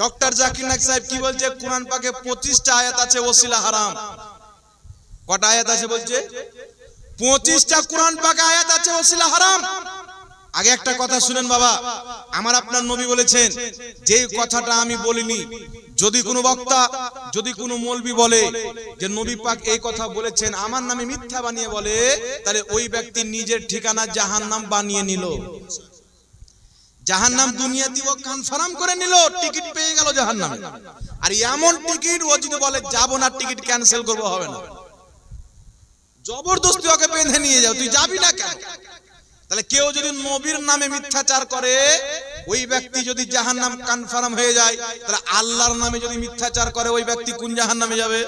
Doctor Zakir নাক সাহেব কি বলছে? কোরআন পাকে পঁচিশটা আয়াত আছে, ওসিলা হারাম। কটা আয়াত আছে বলছে? পঁচিশটা কোরআন পাকে আয়াত আছে, ওসিলা হারাম। আগে একটা কথা শুনেন বাবা। আমার আপনার নবী বলেছেন যে কথাটা আমি বলিনি, যদি কোনো বক্তা, যদি কোনো মৌলবি বলে যে নবী পাক এই কথা বলেছেন, আমার নামে মিথ্যা বানিয়ে বলে, তাহলে ওই ব্যক্তি নিজের ঠিকানা জাহান্নাম বানিয়ে নিল। জাহান্নাম দুনিয়াতে ও কনফার্ম করে নিল, টিকিট পেয়ে গেল জাহান্নামে। আর এমন টিকিট ও যদি বলে, যাব না, টিকিট ক্যান্সেল করব, হবে না। জবরদস্তি ওকে বেঁধে নিয়ে যাও, তুই যাবি না কেন? তাহলে কেউ যদি নবীর নামে মিথ্যাচার করে, ওই ব্যক্তি যদি জাহান্নাম কনফার্ম হয়ে যায়, তাহলে আল্লাহর নামে যদি মিথ্যাচার করে, ওই ব্যক্তি কোন জাহান্নামে যাবে?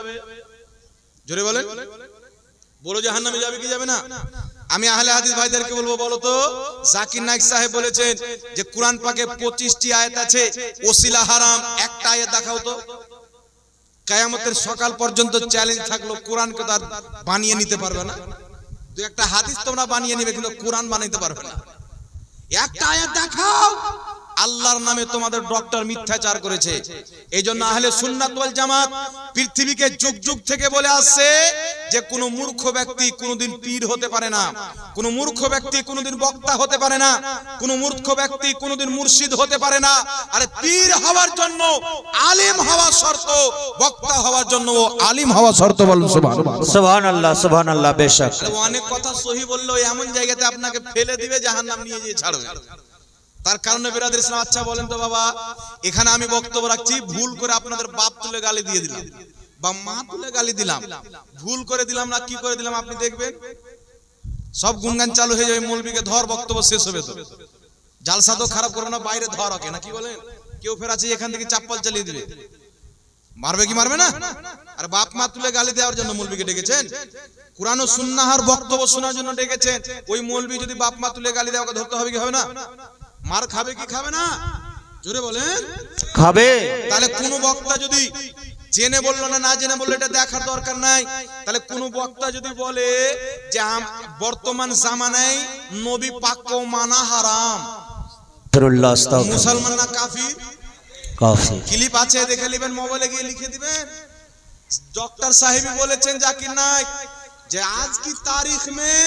জোরে বলে বলো জাহান্নামে যাবে কি যাবে না? আমি আহলে হাদিস ভাইদেরকে বলব বলো তো? জাকির নাইক সাহেব বলেছেন যে কোরআন পাকে পঁচিশটি আয়াত আছে, ওসিলা হারাম, একটা আয়াত দেখাও তো। কায়ামতের সকাল পর্যন্ত চ্যালেঞ্জ থাকল কোরআনকে তার বানিয়ে নিতে পারবে না। দু একটা হাদিস তোমরা বানিয়ে নিবে, কিন্তু কোরআন বানাইতে পারবে না। একটা আয়াত দেখাও। আল্লাহর নামে তোমাদের ডক্টর মিথ্যাচার করেছে। এই জন্য আহলে সুন্নাত ওয়াল জামাত পৃথিবীকে যুগ যুগ থেকে বলে আসছে যে কোন মূর্খ ব্যক্তি কোনোদিন পীর হতে পারে না। কোন মূর্খ ব্যক্তি কোনোদিন বক্তা হতে পারে না। কোন মূর্খ ব্যক্তি কোনোদিন মুর্শিদ হতে পারে না। আরে পীর হওয়ার জন্য আলিম হওয়া শর্ত বক্তা হওয়ার জন্য আলিম হওয়া শর্ত বলুন সুবহানাল্লাহ। সুবহান আল্লাহ সুবহান আল্লাহ বেশক অনেক কথা সহি বলল এমন জায়গাতে আপনাকে ফেলে দিবে জাহান্নাম নিয়ে গিয়ে ছাড়বে। তার কারণে বিরাদের ইসলাম আচ্ছা বলেন তো বাবা, এখানে আমি বক্তব্য রাখছি, ভুল করে আপনাদের বাপ তুলে গালি দিয়ে দিলাম, বা মা তুলে গালি দিলাম, ভুল করে দিলাম না, কি করে দিলাম আপনি দেখবেন? সব গুনগান চালু হয়ে যাবে, মৌলবীকে ধর, বক্তব্য শেষ হবে তো। জালসা তো খারাপ করবে না, বাইরে ধর ওকে, না কি বলেন? কেউ ফের আছে, এখান থেকে চাপ্পল চালিয়ে দিবে। মারবে কি মারবে না? আর বাপ মা তুলে গালি দেওয়ার জন্য মৌলবীকে ডেকেছেন? কোরআন ও সুন্নাহার বক্তব্য শোনার জন্য ডেকেছেন। ওই মৌলবী যদি বাপ মা তুলে গালি দেওয়া ওকে ধরতে হবে কি হবে না? মার খাবে কি খাবে না? জোরে বলেন। খাবে। তাহলে কোন বক্তা যদি জেনে বলল না না জেনে বলল এটা দেখার দরকার নাই। তাহলে কোন বক্তা যদি বলে যে বর্তমান জামানায় নবী পাক মানা হারাম। মুসলমান না কাফির? কাফির। ক্লিপ আছে দেখে নেবেন মোবাইলে গিয়ে লিখে দিবেন। ডক্টর সাহেবই বলেছেন যাকির নাই। যে आज की तारीख में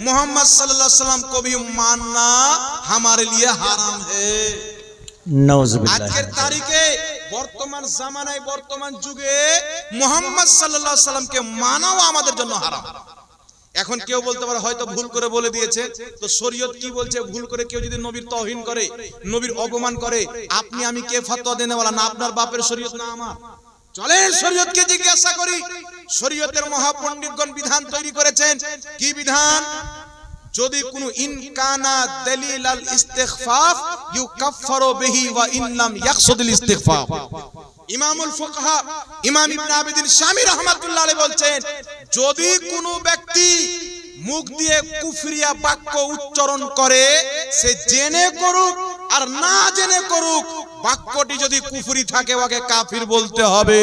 मोहम्मद सल्लल्लाहु अलैहि वसल्लम को भी मानना हमारे लिए हराम है নাউজুবিল্লাহ আজকের তারিখে বর্তমান জামানায় বর্তমান যুগে মোহাম্মদ সাল্লাল্লাহু আলাইহি সাল্লামকে মানাও আমাদের জন্য হারাম এখন কেউ বলতে পারে হয়তো ভুল করে বলে দিয়েছে তো শরীয়ত কি বলছে ভুল করে কেউ যদি নবীর তহিন করে নবীর অপমান করে আপনি আমি কে ফতোয়া দেনে বলা না আপনার বাপের শরীয়ত না আমার চলেন শরীয়তকে জিজ্ঞাসা করি। শরীয়তের মহাপণ্ডিতগণ বিধান তৈরি করেছেন। কি বিধান? যদি কোনো ইনকানা দলিল আল ইস্তিগফাফ, ইউকাফফারু বিহি ওয়া ইনলাম ইয়াকসুদুল ইস্তিগফাফ। ইমামুল ফুকাহা, ইমাম ইবনে আবিদিন শামী রাহমাতুল্লাহ আলাইহি বলছেন, যদি কোনো ব্যক্তি মুখ দিয়ে কুফরিয়া বাক্য উচ্চারণ করে, সে জেনে করুক আর না জেনে করুক বাক্যটি যদি কুফুরি থাকে ওকে কাফির বলতে হবে।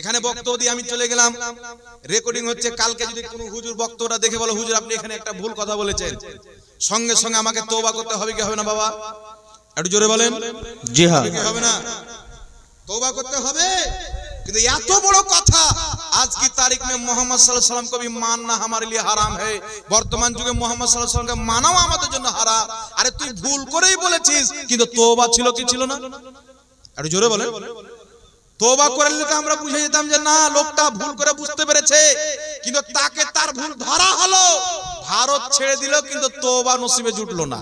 এখানে বক্তব্য দিয়ে আমি চলে গেলাম। রেকর্ডিং হচ্ছে কালকে যদি কোনো হুজুর বক্তব্যটা দেখে বলো হুজুর আপনি এখানে একটা ভুল কথা বলেছেন। সঙ্গে সঙ্গে আমাকে তওবা করতে হবে কি হবে না বাবা? একটু জোরে বলেন। জি হ্যাঁ হবে না? তওবা করতে হবে? কিন্তু এত বড় কথা আজকে তারিখ মে মোহাম্মদ সাল্লাহ সাল্লাম কবি মাননা আমার লিয়ে হারাম হে? বর্তমান যুগে মোহাম্মদ সাল্লাহ সাল্লামকে মানাও আমাদের জন্য হারাম। আরে তুই ভুল করেই বলেছিস, কিন্তু তোবা ছিল কি ছিল না? আর জোরে বলে তোবা আমরা বুঝে যেতাম যে না, লোকটা ভুল করে বুঝতে পেরেছে, কিন্তু তাকে তার ভুল ধরা হলো। ভারত ছেড়ে দিল, কিন্তু তোবা নসিবে জুটলো না।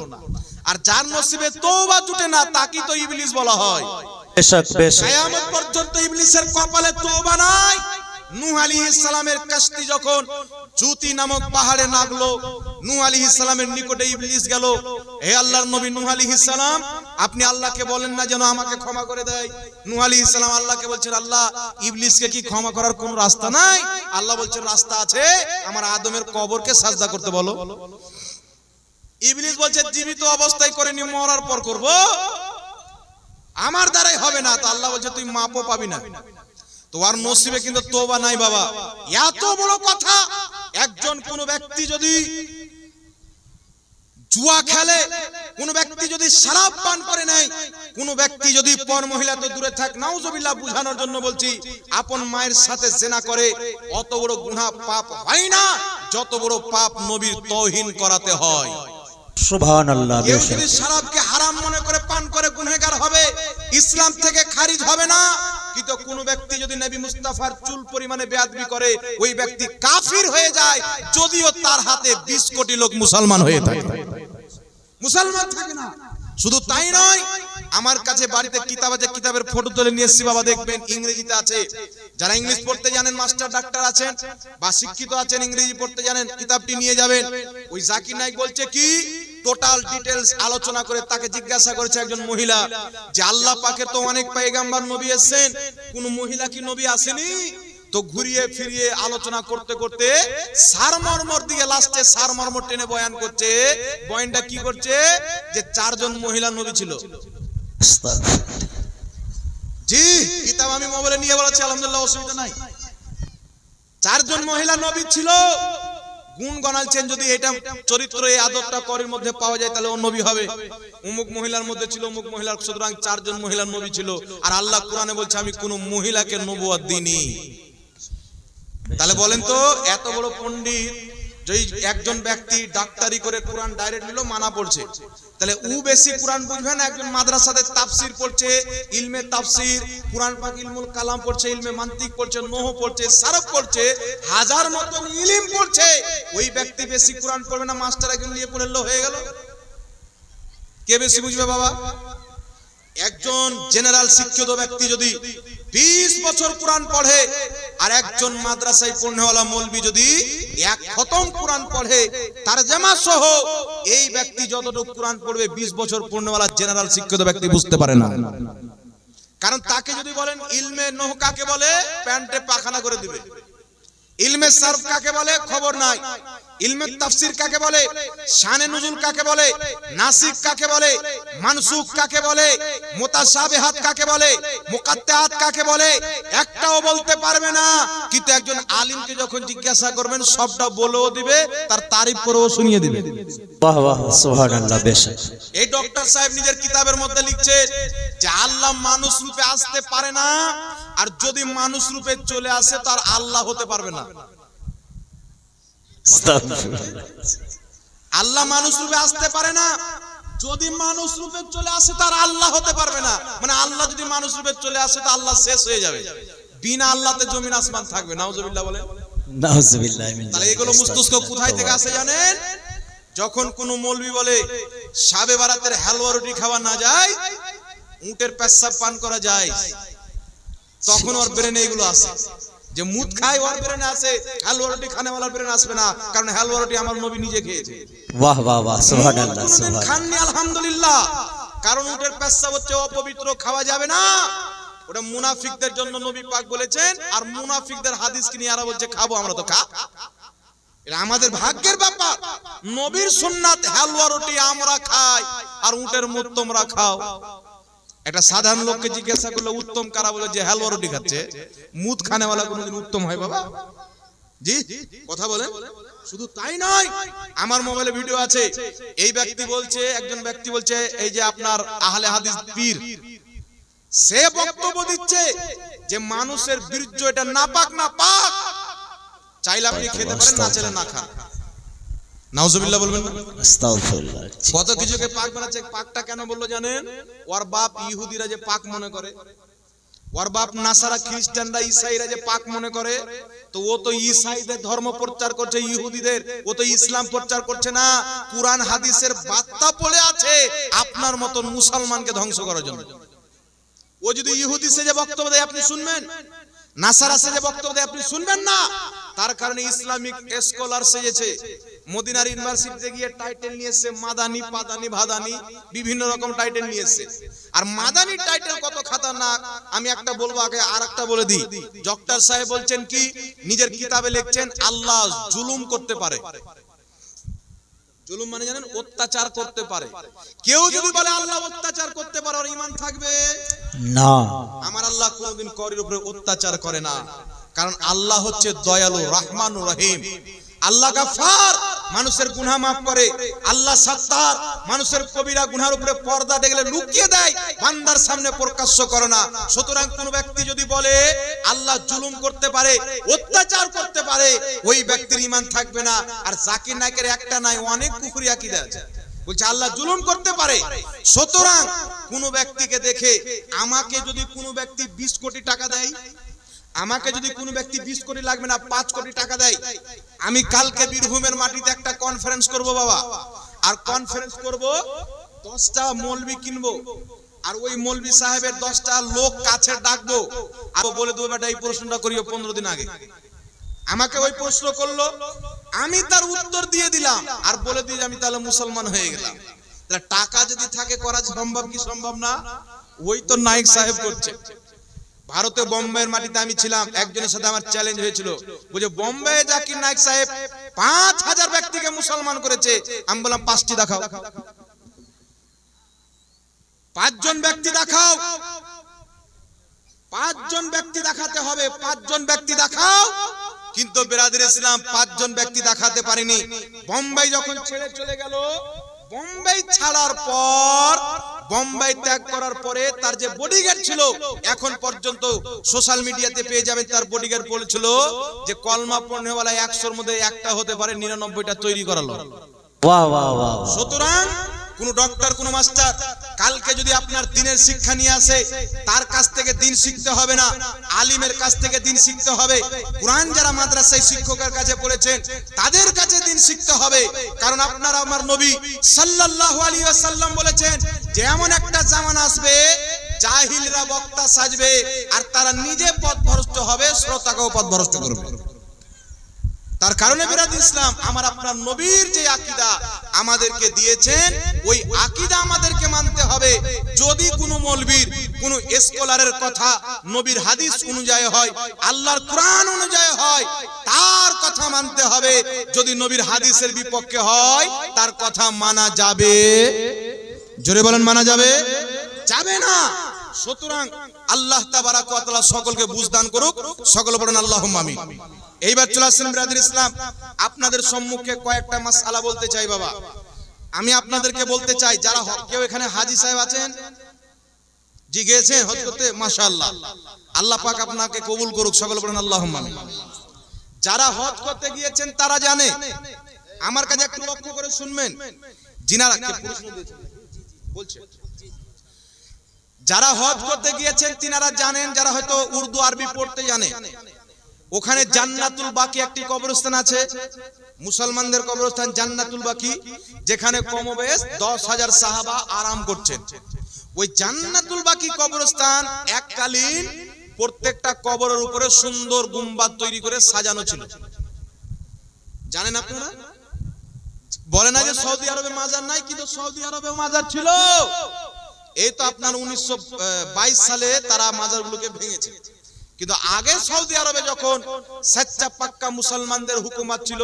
আর যার নসিবে তোবা জুটে না তাকে তো ইবলিস বলা হয়। পর্যন্ত ইবলিসের কপালে তোবা নাই। নূহ কাশতি যখন জুতি নামক পাহাড়ে নাগলো, নূহ নিকটে ইবলিস গেল, হে আল্লাহর নবী নূহ আপনি আল্লাহকে বলেন না যেন আমাকে ক্ষমা করে দেয়? নূহ আলাইহিস সালাম আল্লাহকে বলছেন, আল্লাহ, ইবলিসকে কি ক্ষমা করার কোনো রাস্তা নাই? আল্লাহ বলছেন, রাস্তা আছে, আমার আদমের কবরকে সাজদা করতে বলো। ইবলিস বলছে, জীবিত অবস্থায় করে নি মরার পর করব? আমার দ্বারাই হবে না তো আল্লাহ বলছে তুই মাপও পাবি না। তোমার নসিবে কিন্তু তোবা নাই বাবা। এত বড় কথা একজন কোন ব্যক্তি যদি জুয়া খেলে কোন ব্যক্তি যদি শরাব পান করে নেয় কোন ব্যক্তি যদি পর মহিলা তো দূরে থাক নাউজুবিল্লাহ বুঝানোর জন্য বলছি আপন মায়ের সাথে জেনা করে অত বড় গুনাহ পাপ হয় না যত বড় পাপ নবীর তৌহিন করাতে হয়। সুবহান আল্লাহ কেউ যদি শরাবকে হারাম মনে করে পান করে গুনহেগার হবে ইসলাম থেকে খারিজ হবে না। কিন্তু কোন ব্যক্তি যদি নবী মুস্তাফার চুল পরিমাণে বেয়াদবি করে, ওই ব্যক্তি কাফির হয়ে যায়, যদিও তার হাতে 20 কোটি লোক মুসলমান হয়ে থাকে। মুসলমান থাকে না। শুধু তাই নয়, আমার কাছে বাড়িতে কিতাব আছে, কিতাবের ফটো তুলে নিয়ে এসেছি, বাবা দেখবেন, ইংরেজিতে আছে। যারা ইংলিশ পড়তে জানেন, মাস্টার, ডাক্তার আছেন, বা শিক্ষিত আছেন, ইংরেজি পড়তে জানেন, কিতাবটি নিয়ে যাবেন। ওই জাকির নাইক বলছে কি টোটাল ডিটেলস আলোচনা করে তাকে জিজ্ঞাসা করেছে একজন মহিলা যে, আল্লাহ পাকের তো অনেক পাইগাম্বার নবী এসেছেন। কোন মহিলা কি নবী আসেনি? তো ঘুরিয়ে ফিরিয়ে আলোচনা করতে করতে সারমর্মর দিকে লাস্টে সারমর্মর টেনে বয়ান করছে। বয়ানটা কি করছে? যে, চারজন মহিলা নবী ছিল। জি, কিতাব আমি মোবাইলে নিয়ে বলেছি, আলহামদুলিল্লাহ, অসুবিধা নাই। চারজন মহিলা নবী ছিল। গুণ গণালছেন যদি এটা চরিত্র, এই আদরটা করের মধ্যে পাওয়া যায়, তাহলে নবী হবে। অমুক মহিলার মধ্যে ছিল অমুক মহিলার, সুতরাং চারজন মহিলার নবী ছিল। আর আল্লাহ কোরআনে বলছে, আমি কোন মহিলাকে নবুয়াত দিইনি। তাহলে বলেন তো, এত বড় পণ্ডিত যেই একজন ব্যক্তি ডাক্তারি করে কোরআন ডাইরেক্ট নিল, মানা পড়ছে। তাহলে উ বেশি কোরআন বুঝবে না, একজন মাদ্রাসাতে তাফসির পড়ছে, ইলমে তাফসির, কোরআন পাক ইলমুল কালাম পড়ছে, ইলমে মান্তিক পড়ছে, নোহ পড়ছে, সারফ পড়ছে, হাজার মতন ইলিম পড়ছে। ওই ব্যক্তি বেশি কোরআন পড়বে না, মাস্টার একজন নিয়ে পড়ল হয়ে গেল। কে বেশি বুঝবে বাবা? একজন জেনারেল শিক্ষিত ব্যক্তি যদি 20 বছর কোরআন পড়ে, আর একজন মাদ্রাসায় পড়নেওয়ালা মৌলবি যদি এক খতম কোরআন পড়ে, তার জামা সহ এই ব্যক্তি যতটুকু কোরআন পড়বে 20 বছর পড়নেওয়ালা জেনারেল শিক্ষিত ব্যক্তি বুঝতে পারে না। কারণ তাকে যদি বলেন, ইলমে নোহ কাকে বলে? প্যান্টে পাখানা করে দিবে। ইলমে সারফ কাকে বলে? খবর নাই। ইলমে তাফসির কাকে বলে? শানে নুজুল কাকে বলে? নাসিক কাকে বলে? মানসুখ কাকে বলে? মুতাশাবিহাত কাকে বলে? মুকাত্তাত কাকে বলে? একটাও বলতে পারবে না। কিন্তু একজন আলিমকে যখন জিজ্ঞাসা করবেন সবটা বলেও দিবে তার তারিফ করেও শুনিয়ে দিবে। বাহ বাহ সুবহান আল্লাহ বেশক এই ডক্টর সাহেব নিজের কিতাবের মধ্যে লিখছে যে আল্লাহ মানুষ রূপে আসতে পারে না আর যদি মানুষ রূপে চলে আসে তার আল্লাহ হতে পারবে না। আল্লাহ মানুষ রূপে আসতে পারে না। যদি মানুষ রূপে চলে আসে তার আল্লাহ হতে পারবে না। মানে আল্লাহ যদি মানুষ রূপে চলে আসে তো আল্লাহ শেষ হয়ে যাবে। বিনা আল্লাহতে জমিন আসমান থাকবে নাউজুবিল্লাহ বলে নাউজুবিল্লাহ মিন তাহলে এগুলো। মস্তিষ্ক কোথায় থেকে আসে জানেন? যখন কোন মৌলবি বলে সাবে বারাতের হালুয়া রুটি খাওয়া না যায় উটের পেশাব পান করা যায় তখন ওর ব্রেনে এগুলো আসে। যে মুদ খায় ওর ব্রেনে আসে হালুয়া রুটি খানেওয়ালার ব্রেনে আসবে না কারণ হালুয়া রুটি আমার নবী নিজে খেয়েছে। বাহ বাহ বাহ সুবহান মুদ সুবহান খাননি আলহামদুলিল্লাহ। কারণ উটের পেশাব হচ্ছে অপবিত্র খাওয়া যাবে না। ওটা মুনাফিকদের জন্য নবী পাক বলেছেন আর মুনাফিকদের হাদিস কি নিয়ে আরা বলছে খাব আমরা তো খা। এটা আমাদের ভাগ্যের ব্যাপার। নবীর সুন্নাত হালুয়া রুটি আমরা খাই আর উটের মুখ তোমরা খাও। একটা সাধারণ লোককে জিজ্ঞাসা করলে উত্তম কারা বলে যে হালুয়া রুটি খাচ্ছে। মুদ খানেওয়ালা কোনোদিন উত্তম হয় বাবা। জি, কথা বলেন। শুধু তাই নয়, আমার মোবাইলে ভিডিও আছে। এই ব্যক্তি বলছে, একজন ব্যক্তি বলছে, এই যে আপনার আহলে হাদিস পীর, সে বক্তব্য দিচ্ছে যে মানুষের বীর্য এটা নাপাক না পাক। চাইলে আপনি খেতে পারেন, না চাইলে না খান। নাউজুবিল্লাহ বলবেন। না আস্তাগফিরুল্লাহ কত কিছুকে পাক বানাচ্ছে পাকটা কেন বলল জানেন? ওর বাপ ইহুদিরা যে পাক মনে করে ওর বাপ নাসারা খ্রিস্টানরা ইসাইরা যে পাক মনে করে তো ও তো ইসাইদের ধর্ম প্রচার করছে ইহুদিদের। ও তো ইসলাম প্রচার করছে না কোরআন হাদিসের বার্তা পড়ে আছে আপনার মতন মুসলমানকে ধ্বংস করার জন্য। ও যদি ইহুদি সেজে বক্তব্য দেয় আপনি শুনবেন? নাসারা সেজে বক্তব্য দেয় আপনি শুনবেন না? তার কারণে ইসলামিক স্কলার সেজেছে। মদিনার ইউনিভার্সিটিতে গিয়ে টাইটেল নিয়ে এসছে মাদানি পাদানি ভাদানি বিভিন্ন রকম টাইটেল নিয়ে এসছে আর মাদানি টাইটেল কত খাতারনাক আমি একটা বলব আগে আর একটা বলে দিই। ডক্টর সাহেব বলছেন কি নিজের কিতাবে লিখছেন আল্লাহ জুলুম করতে পারে। জুলুম মানে জানেন অত্যাচার করতে পারে। কেউ যদি বলে আল্লাহ অত্যাচার করতে পারে ওর ইমান থাকবে? না। আমার আল্লাহ কোনদিন করের উপরে অত্যাচার করে না। কারণ আল্লাহ হচ্ছে দয়ালু রহমান রহিম। আল্লাহ গাফার মানুষের গুনা মাফ করে। আল্লাহ সত্তার, মানুষের কবিরা গুনার উপরে পর্দা দেখলে লুকিয়ে দেয়, বান্দার সামনে প্রকাশ্য করে না। সুতরাং কোন ব্যক্তি যদি বলে, আল্লাহ জুলুম করতে পারে, অত্যাচার করতে পারে, ওই ব্যক্তির ইমান থাকবে না। আর জাকির নায়কের একটা নাই, অনেক কুকুরি আকিদা আছে। বলছে, আল্লাহ জুলুম করতে পারে। সুতরাং কোন ব্যক্তিকে দেখে, আমাকে যদি কোনো ব্যক্তি বিশ কোটি টাকা দেয় আমাকে যদি কোনো ব্যক্তি বিশ কোটি লাগবে না, পাঁচ কোটি টাকা দেয়, আমি কালকে বীরভূমের মাটিতে একটা কনফারেন্স করব বাবা। আর কনফারেন্স করব, দশটা মলবি কিনবো। আর ওই মলবি সাহেবের দশটা লোক কাছে ডাকবো। আর বলে দেবো, বেটা, এই প্রশ্নটা করিও পনেরো দিন আগে। আমাকে ওই প্রশ্ন করল, আমি তার উত্তর দিয়ে দিলাম। আর বলে দিয়ে আমি তাহলে মুসলমান হয়ে গেলাম। টাকা যদি থাকে করা সম্ভব কি সম্ভব না? ওই তো নাইক সাহেব করছে। ভারতে বোম্বাইয়ের মাটিতে আমি ছিলাম, একজনের সাথে আমার চ্যালেঞ্জ হয়েছিল। বুঝে বোম্বে জাকির নাইক সাহেব, পাঁচ হাজার ব্যক্তিকে মুসলমান করেছে। আমি বললাম, পাঁচটি দেখাও। পাঁচজন ব্যক্তি দেখাও। পাঁচজন ব্যক্তি দেখাতে হবে, পাঁচজন ব্যক্তি দেখাও। কিন্তু বেরাদের ইসলাম পাঁচজন ব্যক্তি দেখাতে পারেনি। বোম্বাই যখন ছেড়ে চলে গেল বোম্বাই ছাড়ার পর বোম্বাই ত্যাগ করার পরে তার যে বডিগার্ড ছিল এখন পর্যন্ত সোশ্যাল মিডিয়াতে পেয়ে যাবেন তার বডিগার্ড বলেছিল যে কলমা পণ্যওয়ালা একশোর মধ্যে একটা হতে পারে নিরানব্বইটা তৈরি করালো। সুতরাং কোন ডক্টর কোন মাস্টার কালকে যদি আপনার দিনের শিক্ষা নিয়ে আসে, তার কাছ থেকে দিন শিখতে হবে না, আলিমের কাছ থেকে দিন শিখতে হবে। কোরআন যারা মাদ্রাসায় শিক্ষকের কাছে পড়েছেন, তাদের কাছে দিন শিখতে হবে। কারণ আপনারা আমার নবী সাল্লাল্লাহু আলাইহি ওয়াসাল্লাম বলেছেন, যে এমন একটা জামানা আসবে, জাহিলরা বক্তা সাজবে, আর তারা নিজে পথভ্রষ্ট হবে, শ্রোতাকেও পথভ্রষ্ট করবে। তার কারণে বিরাদ ইসলাম আমার আপনার নবীর যে আকিদা আমাদেরকে দিয়েছেন, ওই আকিদা আমাদেরকে মানতে হবে। যদি কোনো মলবির, কোনো স্কলারের কথা নবীর হাদিস অনুযায়ী হয়, আল্লাহর কোরআন অনুযায়ী হয়, তার কথা মানতে হবে। যদি নবীর হাদিসের বিপক্ষে হয়, তার কথা মানা যাবে। জোরে বলেন, মানা যাবে? যাবে না। সুতরাং আল্লাহ ওয়া তাআলা সকলকে বুঝদান করুক। সকল বলেন, আল্লাহুম্মা আমিন। এইবার চলে আসছেন ব্রাদার ইসলাম। আপনাদের সম্মুখে কয়েকটা মাস মাসআলা বলতে চাই বাবা। আমি আপনাদেরকে বলতে চাই, যারা কেউ এখানে হাজি সাহেব আছেন জি গেছেন হজ করতে মাশাআল্লাহ। আল্লাহ পাক আপনাকে কবুল করুক, সকল বলেন, আল্লাহুম্মা আমিন। যারা হজ করতে গিয়েছেন, তারা জানে। আমার কাছে একটু লক্ষ্য করে শুনবেন। জিনারা? বলছে। যারা হজ করতে গিয়েছেন, তিনারা জানেন, যারা হয়তো উর্দু, আরবি পড়তে জানে। ওখানে জান্নাতুল বাকি একটি কবরস্থান আছে। মুসলমানদের কবরস্থান জান্নাতুল বাকি, যেখানে কমবেশ দশ হাজার সাহাবা আরাম করছেন। ওই জান্নাতুল বাকি কবরস্থান এককালীন প্রত্যেকটা কবরের উপরে সুন্দর গুম্বাদ তৈরি করে সাজানো ছিল। জানেন আপনারা? বলে না যে সৌদি আরবে মাজার নাই, কিন্তু সৌদি আরবে মাজার ছিল। এই তো আপনার উনিশশো বাইশ সালে তারা মাজারগুলোকে ভেঙেছে। কিন্তু আগে সৌদি আরবে যখন স্বেচ্ছা পাক্কা মুসলমানদের হুকুমত ছিল,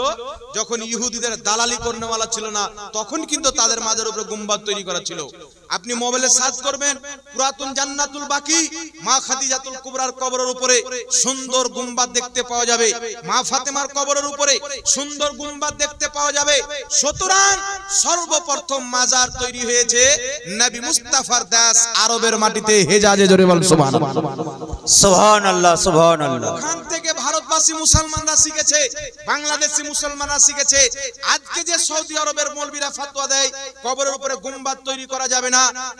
যখন ইহুদিদের দালালি করনেওয়ালা ছিল না, তখন কিন্তু তাদের মাজার উপরে গুম্বাদ তৈরি করা ছিল। আপনি মোবাইলে সার্চ করবেন পুরাতন জান্নাতুল বাকি মা খাদিজাতুল কুবরার কবরের উপরে সুন্দর গুম্বাদ দেখতে পাওয়া যাবে। মা ফাতেমার কবরের উপরে সুন্দর গুম্বাদ দেখতে পাওয়া যাবে। সুতরাং সর্বপ্রথম মাজার তৈরি হয়েছে নবী মুস্তাফার দাস আরবের মাটিতে। হেজাজে জোরে বল সুবহানাল্লাহ। সুবহানাল্লাহ সুবহানাল্লাহ। ওখান থেকে ভারতবাসী মুসলমানরা শিখেছে বাংলাদেশি মুসলমানরা শিখেছে আজকে যে সৌদি আরবের মৌলবীরা ফাতোয়া দেয় কবরের উপরে গুম্বাদ তৈরি করা যাবে না।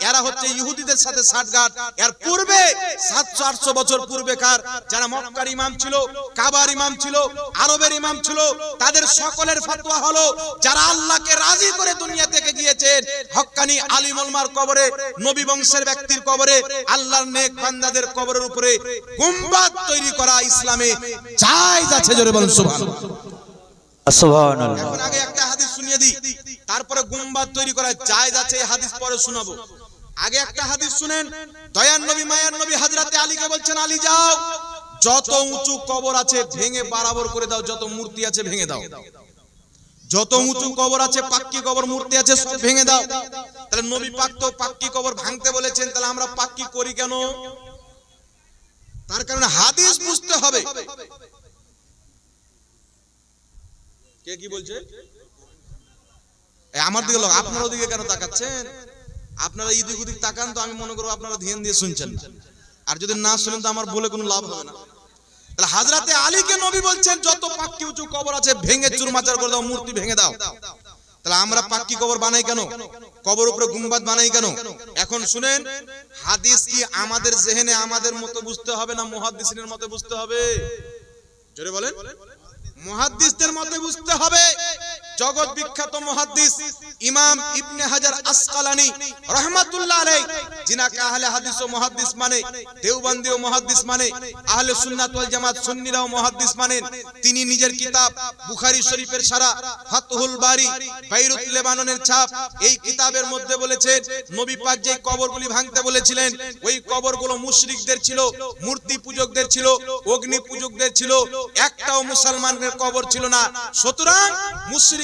এরা হচ্ছে ইহুদিদের সাথে সাটগাট এর পূর্বে সাতশো আটশো বছর পূর্বেকার যারা মক্কার ইমাম ছিল কাবার ইমাম ছিল আরবের ইমাম ছিল তাদের সকলের ফাতোয়া হলো যারা আল্লাহকে রাজি করে দুনিয়া থেকে গিয়েছেন হক্কানি আলিমুলমার কবরে নবী বংশের ব্যক্তির কবরে আল্লাহর নেক বান্দাদের কবরের উপরে গুম্বাদ তৈরি করা ইসলামে জায়েজ আছে জোরে বলুন সুবহানাল্লাহ। সুবহানাল্লাহ। এখন আগে একটা হাদিস শুনিয়ে দিই। তারপরে গুম্বাদ তৈরি করা জায়েজ যাচ্ছে হাদিস পরে শোনাবো। আগে একটা হাদিস শুনেন দয়ান নবী, মায়ার নবী হযরতে আলীকে বলছেন, আলী যাও, যত উঁচু কবর আছে ভেঙে বরাবর করে দাও, যত মূর্তি আছে ভেঙে দাও। যত উঁচু কবর আছে, পাক্কি কবর মূর্তি আছে, সব ভেঙে দাও। তাহলে নবী পাক তো পাক্কি কবর ভাঙতে বলেছেন, তাহলে আমরা পাক্কি করি কেন? তার কারণে হাদিস বুঝতে হবে। কে কি বলছে? আমার দিকে লোক আপনার ওদিকে কেন তাকাচ্ছেন? আপনারা ইদিক উদিক তাকান তো আমি মনে করব আপনারা ধ্যান দিয়ে শুনছেন আর যদি না শুনেন তো আমার বলে কোনো লাভ হবে না। তাহলে হাজরাতে আলীকে নবী বলছেন যত পাক্কি উঁচু কবর আছে ভেঙে চুরমাচার করে দাও মূর্তি ভেঙে দাও। তাহলে আমরা পাক্কি কবর বানাই কেন? কবর উপরে গুম্বাদ বানাই কেন? এখন শুনেন হাদিস কি আমাদের জেহেনে আমাদের মতো বুঝতে হবে না মুহাদ্দিসিনের মতো বুঝতে হবে? জোরে বলেন। মুহাদ্দিসদের মতে বুঝতে হবে। জগৎ বিখ্যাত মুহাদ্দিস ইমাম ইবনে হাজার আসকালানি রহমাতুল্লাহ আলাইহি, যিনাকে আহলে হাদিস ও মুহাদ্দিস মানে দেওবন্দি ও মুহাদ্দিস মানে আহলে সুন্নাত ওয়াল জামাত সুন্নিরা ও মুহাদ্দিস মানেন। তিনি নিজের কিতাব বুখারী শরীফের সারা ফাতহুল বারি, বাইরুত লেবাননের ছাপ, এই কিতাবের মধ্যে বলেছেন, নবী পাক যে কবরগুলি ভাঙতে বলেছিলেন, ওই কবরগুলো মুশরিকদের ছিল, মূর্তি পূজকদের ছিল, অগ্নি পূজকদের ছিল, একটাও মুসলমানের কবর ছিল না। সুতরাং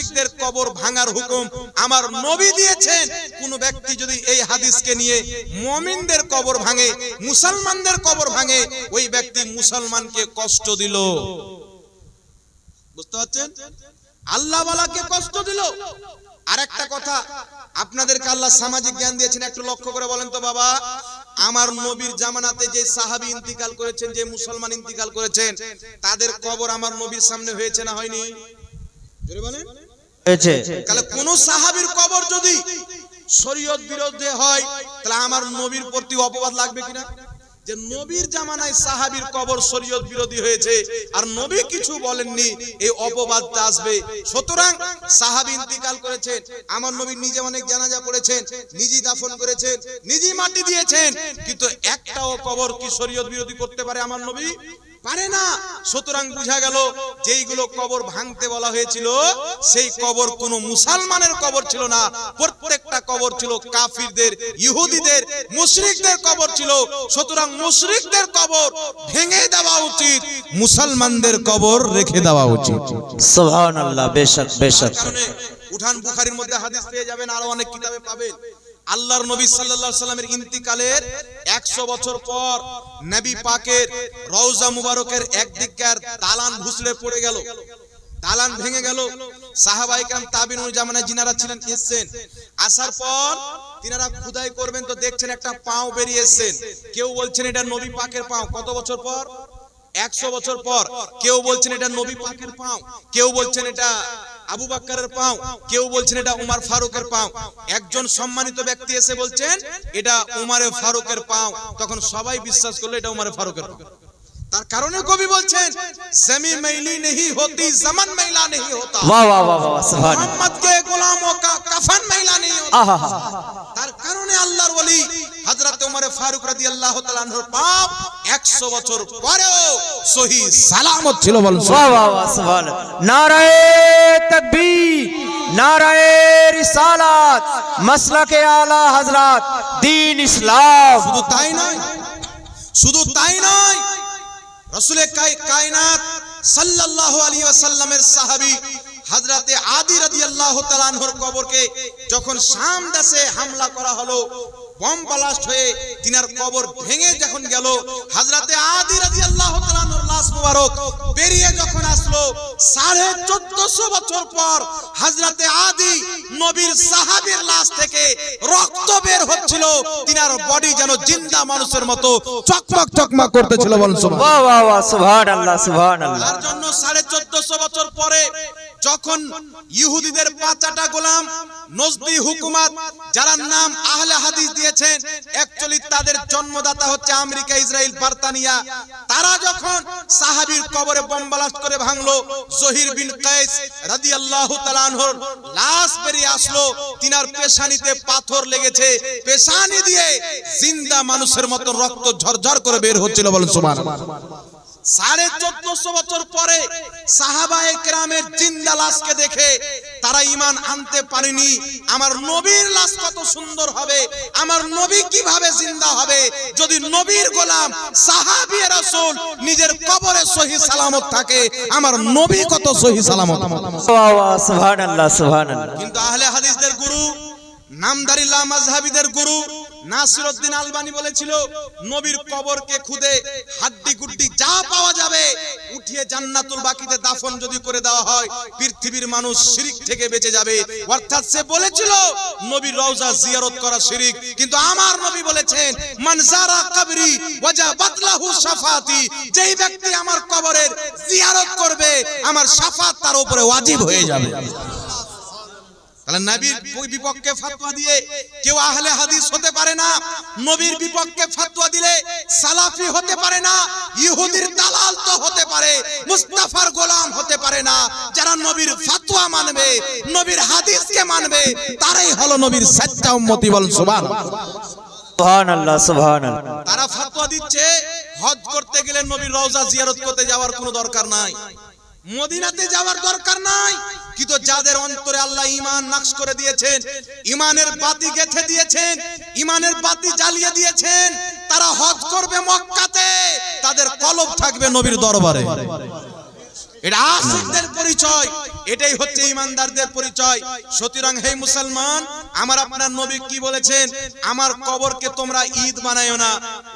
মুশরিকদের কবর ভাঙার হুকুম আমার নবী দিয়েছেন। কোন ব্যক্তি যদি এই হাদিসকে নিয়ে মুমিনদের কবর ভাঙে, মুসলমানদের কবর ভাঙে, ওই ব্যক্তি মুসলমানকে কষ্ট দিল। বুঝতে পারছেন? আল্লাহ বালাকে কষ্ট দিল। আর একটা কথা, আপনাদেরকে আল্লাহ সামাজিক জ্ঞান দিয়েছেন, একটু লক্ষ্য করে বলেন তো বাবা। আমার নবীর জামানাতে যে সাহাবী ইন্তিকাল করেছেন, যে মুসলমান ইন্তিকাল করেছেন, তাদের কবর আমার নবীর সামনে হয়েছে না হয়নি? বলেন। হয়েছে। তাহলে কোন সাহাবীর কবর যদি শরীয়ত বিরোধে হয়, তাহলে আমার নবীর প্রতি অপবাদ লাগবে কিনা? যে নবীর জামানায় সাহাবীর কবর শরীয়ত বিরোধী হয়েছে, আর নবী কিছু বলেননি, এই অপবাদটা আসবে। সুতরাং সাহাবী ইন্তিকাল করেছেন, আমার নবী নিজে অনেক জানাজা পড়েছেন নিজেই দাফন করেছেন, নিজেই মাটি দিয়েছেন, কিন্তু একটাও কবর কি শরীয়ত বিরোধী করতে পারে আমার নবী? পারে না। সুতরাং বোঝা গেল যেইগুলো কবর ভাঙতে বলা হয়েছিল সেই কবর কোনো মুসলমানের কবর ছিল না। প্রত্যেকটা কবর ছিল কাফিরদের ইহুদিদের মুশরিকদের কবর ছিল। সুতরাং মুশরিকদের কবর ভেঙে দেওয়া উচিত মুসলমানদের কবর রেখে দেওয়া উচিত। সুবহান আল্লাহ বেশক। বেশক উঠান বুখারীর মধ্যে হাদিস পেয়ে যাবেন আরও অনেক কিতাবে পাবেন। আল্লাহর নবী সাল্লাল্লাহু সাল্লামের ইন্তিকালের 100 বছর পর নবী পাকের রওজা মুবারকের একদিককার দালান ভুসড়ে পড়ে গেল। দালান ভেঙে গেল। সাহাবাই কাম তাবিনুল জামানায় যিনারা ছিলেন এসেছেন। আসার পর তিনারা খুদাই করবেন তো দেখছেন একটা পাও বেরিয়ে এসেছেন কেউ বলছেন এটা নবী পাকের পাও। কত বছর পর? একশো বছর পর। কেউ বলছেন এটা নবী পাকের পাও। কেউ বলছেন এটা আবু বাক্কারের পাও, কেউ বলছেন এটা উমার ফারুকের পাও। একজন সম্মানিত ব্যক্তি এসে বলছেন, এটা উমারে ফারুকের পাও। তখন সবাই বিশ্বাস করল এটা উমারে ফারুকের পাও। তার কারণে কবি বলছেন জমি মাইলি নেহি হতি জমন মাইলা নেহি হোতা। বাহ বাহ বাহ বাহ সুবহান মোহাম্মদ কে গোলামো কা কফন মাইলা নেহি হোতা। আহা তার কারণে আল্লাহর ওলি হযরত ওমর ফারুক রাদিয়াল্লাহু তাআলা আনহুর পাপ 100 বছর পরেও সহি সালামত ছিল বলেন। বাহ বাহ বাহ সুবহান নারায়ে তাকবীর নারায়ে রিসালাত মাসলাকে আলা হযরত দ্বীন ইসলাম। শুধু তাই নয় শুধু তাই নয় রসুলের কায়নাত সাল্লাহ আলী আসাল্লামের সাহাবী হাজরাতে আদি রাজি আল্লাহ তালানহর কবরকে যখন শাম দেশে হামলা করা হলো বম ব্লাস্ট হয়ে তিনার কবর ভেঙে যখন গেল হযরতে আদি তাআলা আনহুর লাশ মুবারক বেরিয়ে যখন আসলো সাড়ে চোদ্দশো বছর পর হযরতে আদি নবীর সাহাবীর লাশ থেকে রক্ত বের হচ্ছিল। তিনার বডি যেন জিন্দা মানুষের মতো চকমক চকমক করতেছিল বলুন সুবহান বাহ বাহ বাহ সুবহান আল্লাহ সুবহান আল্লাহ তার জন্য সাড়ে চোদ্দশো বছর পরে যখন ইহুদিদের পাঁচাটা গোলাম, নজদি হুকুমাত, যারা নাম আহলে হাদিস দিয়েছেন অ্যাকচুয়ালি তাদের জন্মদাতা হচ্ছে আমেরিকা ইসরায়েল বার্তানিয়া, তারা যখন সাহাবীর কবরে বম করে ভাঙলো, জহির বিন কায়েস রাদিয়াল্লাহু তাআলা আনহুর লাশ বেরিয়ে আসলো, তিনার পেশানিতে পাথর লেগেছে, পেশানি দিয়ে জিন্দা মানুষের মতো রক্ত ঝরঝর করে বের হচ্ছিল বলুন সুবহানাল্লাহ। সাড়ে চোদ্দশো বছর পরে সাহাবা কেরামের জিন্দা লাশকে দেখে তারা ইমান আনতে পারেনি। আমার নবীর লাশ কত সুন্দর হবে আমার নবী কীভাবে জিন্দা হবে? যদি নবীর গোলাম সাহাবী রাসূল নিজের কবরে সহি সালামত থাকে আমার নবী কত সহি সালামত কিন্তু আহলে হাদিসদের গুরু নামদারি লা মাযহাবিদের গুরু নাসিরউদ্দিন আলবানি বলেছিল, নবীর কবরকে খুদে হাড্ডি গুড্ডি যা পাওয়া যাবে, উঠিয়ে জান্নাতুল বাকিতে দাফন যদি করে দেওয়া হয়, পৃথিবীর মানুষ শিরিক থেকে বেঁচে যাবে। অর্থাৎ সে বলেছিল, নবীর রওজা জিয়ারত করা শিরিক, কিন্তু আমার নবী বলেছেন, মান জারা কবরি ওয়াজাবাত লাহু শাফাতি যেই ব্যক্তি আমার কবরের জিয়ারত করবে, আমার শাফাত তার উপরে ওয়াজিব হয়ে যাবে। তাহলে নবীর বিপক্ষে ফতোয়া দিয়ে কেউ আহলে হাদিস হতে পারে না নবীর বিপক্ষে ফতোয়া দিলে সালাফি হতে পারে না ইহুদির দালাল তো হতে পারে মুস্তাফার গোলাম হতে পারে না। যারা নবীর ফতোয়া মানবে নবীর হাদিসকে মানবে তারাই হলো নবীর সচ্চা উম্মতি বল সুবহান তারা ফতোয়া দিচ্ছে হজ করতে গেলে নবীর রওজা জিয়ারত করতে যাওয়ার কোনো দরকার নাই। মদিনাতে যাওয়ার দরকার নাই। কিন্তু যাদের অন্তরে আল্লাহ ইমান নাকশ করে দিয়েছেন ইমানের বাতি গেথে দিয়েছেন ইমানের বাতি জ্বালিয়ে দিয়েছেন, তারা হজ করবে মক্কাতে, তাদের কলব থাকবে নবীর দরবারে। এটা আশিকদের পরিচয়, এটাই হচ্ছে ইমানদারদের পরিচয়। সুতরাং, হে মুসলমান, আমার আপনার নবী কি বলেছেন? আমার কবরকে তোমরা ঈদ বানায়ো না।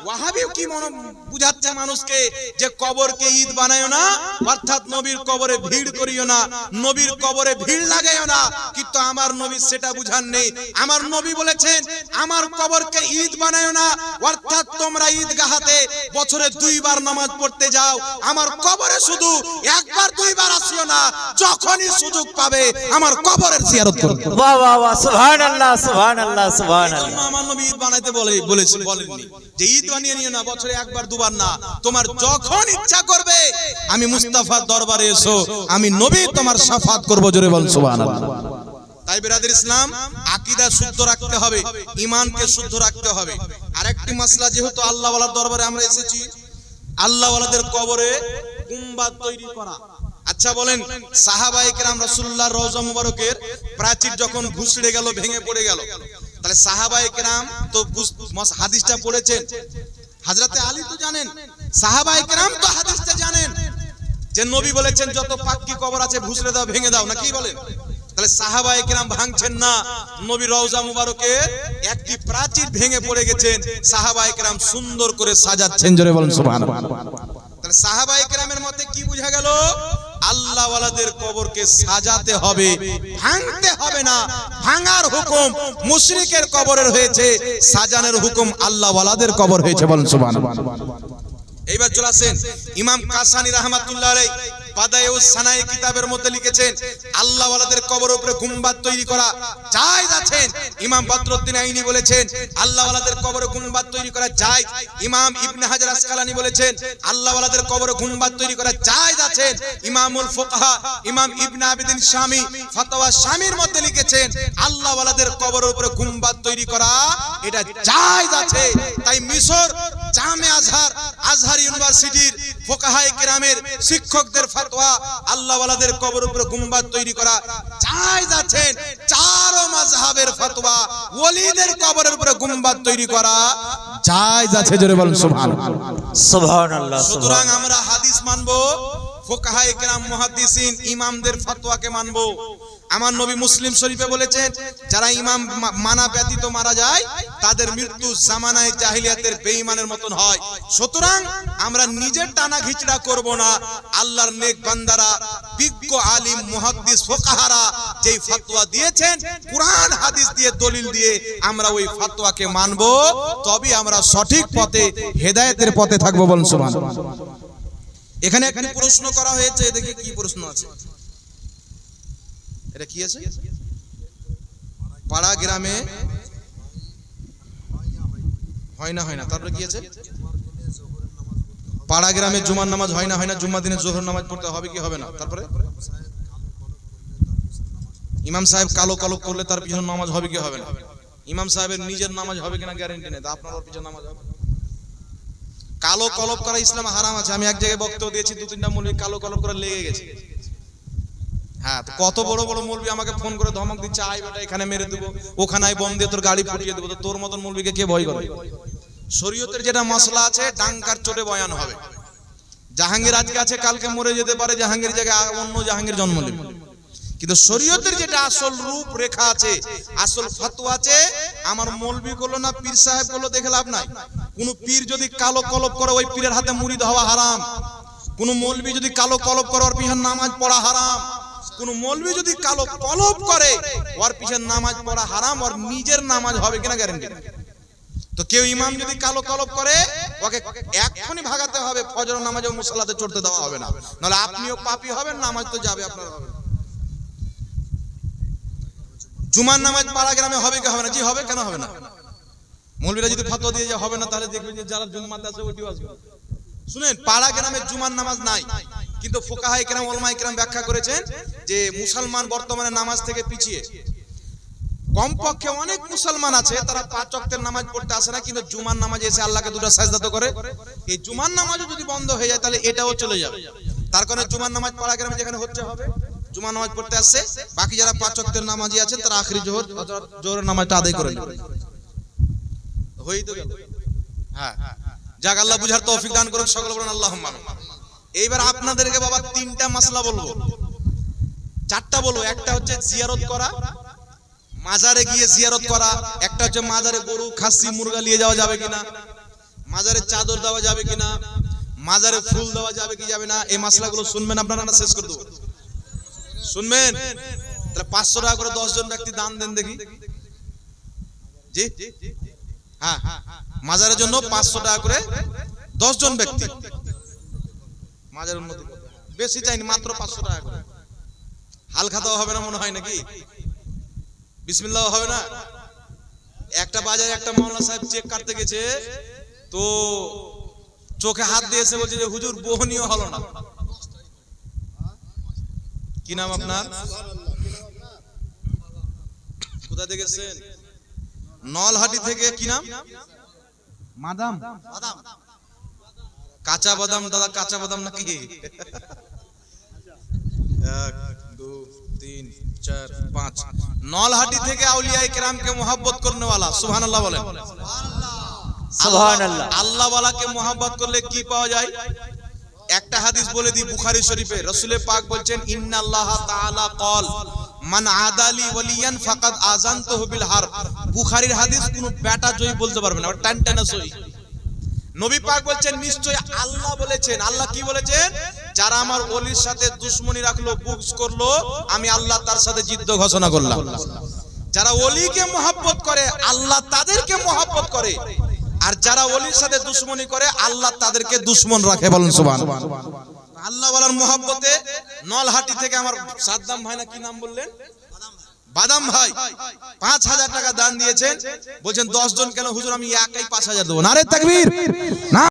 ওয়াহাবি কি মনে বুঝাচ্ছে মানুষকে যে কবরকে ঈদ বানায়ো না? অর্থাৎ নবীর কবরে ভিড় করিও না, নবীর কবরে ভিড় লাগাইও না। কিন্তু আমার নবী সেটা বুঝান নেই আমার নবী বলেছেন, আমার কবরকে ঈদ বানায়ো না। অর্থাৎ তোমরা ঈদগাহাতে বছরে দুইবার নামাজ পড়তে যাও। আমার কবরে শুধু একবার দুইবার আসিও না যখনই সুযোগ পাবে আমার কবরের জিয়ারত করবে বাহ বাহ বাহ সুবহান আল্লাহ সুবহান আল্লাহ সুবহান এই জন্য আল্লাহ আমার নবী ঈদ বানাইতে বলে বলেছে বলেননি যে ঈদ বানিয়ে নিও না বছরে একবার দুবার না। তোমার যখন ইচ্ছা করবে আমি মুস্তাফার দরবারে এসো আমি নবী তোমার সাফাত করব জোরে বল সুবহানাল্লাহ। তাই বিরাদের ইসলাম আকীদা শুদ্ধ রাখতে হবে ঈমানকে শুদ্ধ রাখতে হবে। আরেকটি মাসলা যেহেতু আল্লাহ ওয়ালার দরবারে আমরা এসেছি আল্লাহ ওয়ালাদের কবরে গুম্বাদ তৈরি করা। আচ্ছা বলেন মুবারকের প্রাচীর যখন ভুসড়ে গেল, ভেঙে পড়ে গেল, তাহলে সাহাবায়ে কেরাম তো হাদিসটা পড়েছেন। আলী তো জানেন তো হাদিসটা জানেন। যে নবী বলেছেন, যত পাক্কি কবর আছে ভুসড়ে দাও, ভেঙে দাও। না কি বলেন? তাহলে সাহাবায়ে কেরাম ভাঙছেন না। নবী রওজা মুবারকে একটি প্রাচীর ভেঙে পড়ে গেছেন। সাহাবায়ে কেরাম সুন্দর করে সাজাচ্ছেন। জোরে বলেন তাহলে কি গেল? আল্লাহওয়ালাদের কবরকে সাজাতে হবে, ভাঙতে হবে না। ভাঙার হুকুম মুশরিকের কবরের হয়েছে, সাজানোর হুকুম আল্লাহওয়ালাদের কবর হয়েছে সুবহানাল্লাহ। এইবার চলে আসেন ইমাম কাসানি রাহমাতুল্লাহ আলাই বাদায়ুস সানাই কবর উপরে গুম্বাদ তৈরি করা জায়েজ কবরে গুম্বাদ তৈরি করা জায়েজ ইমাম ইবনে হাজার আসকালানি বলেছেন আল্লাহ কবরে গুম্বাদ তৈরি করা জায়েজ আছেন ইমামুল ফুকাহা, ইমাম ইবনে আবিদিন শামী, ফতোয়া শামীর মধ্যে লিখেছেন আল্লাহ ওয়ালাদের কবরের উপরে গুম্বাদ তৈরি করা, এটা জায়েজ আছে তাই মিশর জামে আজহার আজহার ইউনিভার্সিটির ফোকাহায়ে কেরামের শিক্ষকদের ফতোয়া আল্লাহ ওয়ালাদের কবর উপরে গুম্বাদ তৈরি করা। জায়েজ আছেন চারো মাযহাবের ফতোয়া ওলিদের কবরের উপরে গুম্বাদ তৈরি করা। জায়েজ আছে জোরে বলুন সুবহানাল্লাহ। সুবহান আল্লাহ সুতরাং আমরা হাদিস মানবো ফোকাহায়ে কেরাম মুহাদ্দিসিন ইমামদের ফতোয়াকে মানবো। আমার নবী মুসলিম শরীফে বলেছেন যারা ইমাম মানা ব্যতীত মারা যায় তাদের মৃত্যু জামানায় জাহিলিয়াতের বেঈমানের মতন হয়। সুতরাং আমরা নিজের টানা ঘিচড়া করব না। আল্লাহর নেক বান্দারা, বিজ্ঞ আলিম, মুহাদ্দিস, ফোকাহারা যেই ফতোয়া দিয়েছেন, কোরআন, হাদিস দিয়ে দলিল দিয়ে আমরা ওই ফতোয়াকে মানবো তবে আমরা সঠিক পথে, হেদায়েতের পথে থাকব বলুন সুবহানাল্লাহ। এখানে একটি প্রশ্ন করা হয়েছে দেখি কি প্রশ্ন আছে? এটা কি আছে? পাড়া গ্রামে হয় না হয় না। তারপরে কি পাড়া গ্রামে জুমার নামাজ হয় না হয় না জুম্মা দিনে জোহর নামাজ পড়তে হবে কি হবে না? তারপরে? ইমাম সাহেব কালো কালো করলে তার পিছনে নামাজ হবে কি হবে না? ইমাম সাহেবের নিজের নামাজ হবে কিনা গ্যারেন্টি নেই আপনার পিছনে নামাজ হবে? কালো কলপ করা ইসলাম হারাম আছে, আমি এক জায়গায় বক্তব্য দিয়েছি দু তিনটা মৌলবি কালো কলপ করে লেগে গেছে। হ্যাঁ কত বড় বড় মৌলবি আমাকে ফোন করে ধমক দিচ্ছে আই বেটা, এখানে মেরে দেবো। ওখানে বম দিয়ে তোর গাড়ি ফুটিয়ে দেবো তোর মতন মৌলবিকে কে ভয় করে? শরীয়তের যেটা মশলা আছে, ডাঙ্কার চোটে বয়ান হবে। জাহাঙ্গীর আজকে আছে, কালকে মরে যেতে পারে, জাহাঙ্গীর জায়গায় অন্য জাহাঙ্গীর জন্ম নেবে। কিন্তু শরীয়তের যেটা আসল রূপ রেখা আছে, আসল ফতোয়া আছে, আমার মৌলবি গুলো না, পীর সাহেবগুলো দেখে লাভ নাই। কোন পীর যদি কালো কলপ করে, ওই পীরের হাতে মুড়ি হওয়া হারাম। কোন মৌলবি যদি কালো কলপ করে, ওর পিছনে নামাজ পড়া হারাম। কোন মৌলবি যদি কালো কলপ করে, ওর পিছনে নামাজ পড়া হারাম, ওর নিজের নামাজ হবে কিনা গ্যারান্টি তো কেউ ইমাম যদি কালো কলপ করে, ওকে এক্ষুনি ভাগাতে হবে ফজর নামাজে মুসাল্লাতে চড়তে দেওয়া হবে না। নাহলে আপনিও পাপী হবেন, নামাজ তো যাবে আপনার জুমার নামাজ পাড়া গ্রামে হবে কি হবে না? জি, হবে কেন হবে না? মৌলবীরা যদি ফতোয়া দিয়ে যে হবে না, তাহলে দেখবেন যে যারা জুম্মাতে আছে ওইটিও আসবে। শুনেন, পাড়া গ্রামে জুমার নামাজ নাই। কিন্তু ফোকাহা ইকরাম ওলমা ইকরাম ব্যাখ্যা করেছেন যে মুসলমান বর্তমানে নামাজ থেকে পিছিয়ে। কমপক্ষে অনেক মুসলমান আছে, তারা পাঁচ ওয়াক্তের নামাজ পড়তে আসে না, কিন্তু জুমার নামাজে এসে আল্লাহকে দুটো সাজদা তো করে। এই জুমার নামাজও যদি বন্ধ হয়ে যায়, তাহলে এটাও চলে যাবে। তার কারণে জুমার নামাজ পড়া গ্রামে যেখানে হচ্ছে হবে, জুমার নামাজ পড়তে আসছে। বাকি যারা পাঁচ ওয়াক্তের নামাজি আছেন, তারা আখরি জোহর জোহরের নামাজটা আদায় করে নেবে। হয়েই তো হ্যাঁ। যাক, আল্লাহ বুঝার তৌফিক দান করুন সকল বলেন আল্লাহ এইবার আপনাদেরকে বাবা তিনটা মাসলা বলব। চারটা বলব, একটা হচ্ছে জিয়ারত করা, মাজারে গিয়ে জিয়ারত করা, একটা হচ্ছে মাজারে গরু, খাসি, মুরগা নিয়ে যাওয়া যাবে কিনা, মাজারে চাদর দেওয়া যাবে কিনা, মাজারে ফুল দেওয়া যাবে কি যাবে না, এই মাসলাগুলো শুনবেন আপনারা না শেষ করে দেবো? শুনবেন? তাহলে পাঁচশো টাকা করে দশ জন ব্যক্তি দান দেন দেখি। জি? হ্যাঁ মাজারের জন্য পাঁচশো টাকা করে দশ জন ব্যক্তি। মাজারের উন্নতি করতে। বেশি চাইনি মাত্র পাঁচশো টাকা করে। হাল খাতাও হবে না মনে হয় নাকি? বিসমিল্লাহ হবে না? একটা বাজারে একটা মাওলানা সাহেব চেক কাটতে গেছে তো চোখে হাত দিয়েছে বলছে যে হুজুর বহনীয় হলো না। কি নাম আপনার? কোথা থেকে নলহাটি থেকে কি নাম? মাদাম। মাদাম। কাঁচা বাদাম দাদা কাঁচা বাদাম নাকি? এক দু তিন চার পাঁচ। নলহাটি থেকে আউলিয়াই কেরামকে মোহাব্বত করনে वाला সুবহান আল্লাহ বলেন। আল্লাহ ওয়ালাকে মোহাব্বত করলে কি পাওয়া যায়? একটা হাদিস বলে দিই বুখারী শরীফে রাসূলে পাক বলছেন ইন্নাল্লাহ তাআলা কল মান আদালি ওয়ালিয়ান ফাকাদ আযানতুহু বিল হারব বুখারীর হাদিস কোনো বেটা জয়ী বলতে পারবে না টান টানা সই। নবী পাক বলছেন নিশ্চয় আল্লাহ বলেছেন। আল্লাহ কি বলেছেন? যারা আমার ওলির সাথে দুশ্মনী রাখল, বুকস করল, আমি আল্লাহ তার সাথে যুদ্ধ ঘোষণা করলাম। যারা ওলিকে মহাব্বত করে, আল্লাহ তাদেরকে মহাব্বত করে। আর যারা ওলির সাথে দুশ্মনী করে, আল্লাহ তাদেরকে দুশ্মন রাখে বলেন সুবহান। আল্লাহ বলার মহাব্বতে নলহাটি থেকে আমার সাদ্দাম ভাই না কি নাম বললেন? বাদাম ভাই, পাঁচ হাজার টাকা দান দিয়েছেন। বলছেন, দশ জন কেন? হুজুর, আমি একাই পাঁচ হাজার দেবো। না রে তাকবীর। না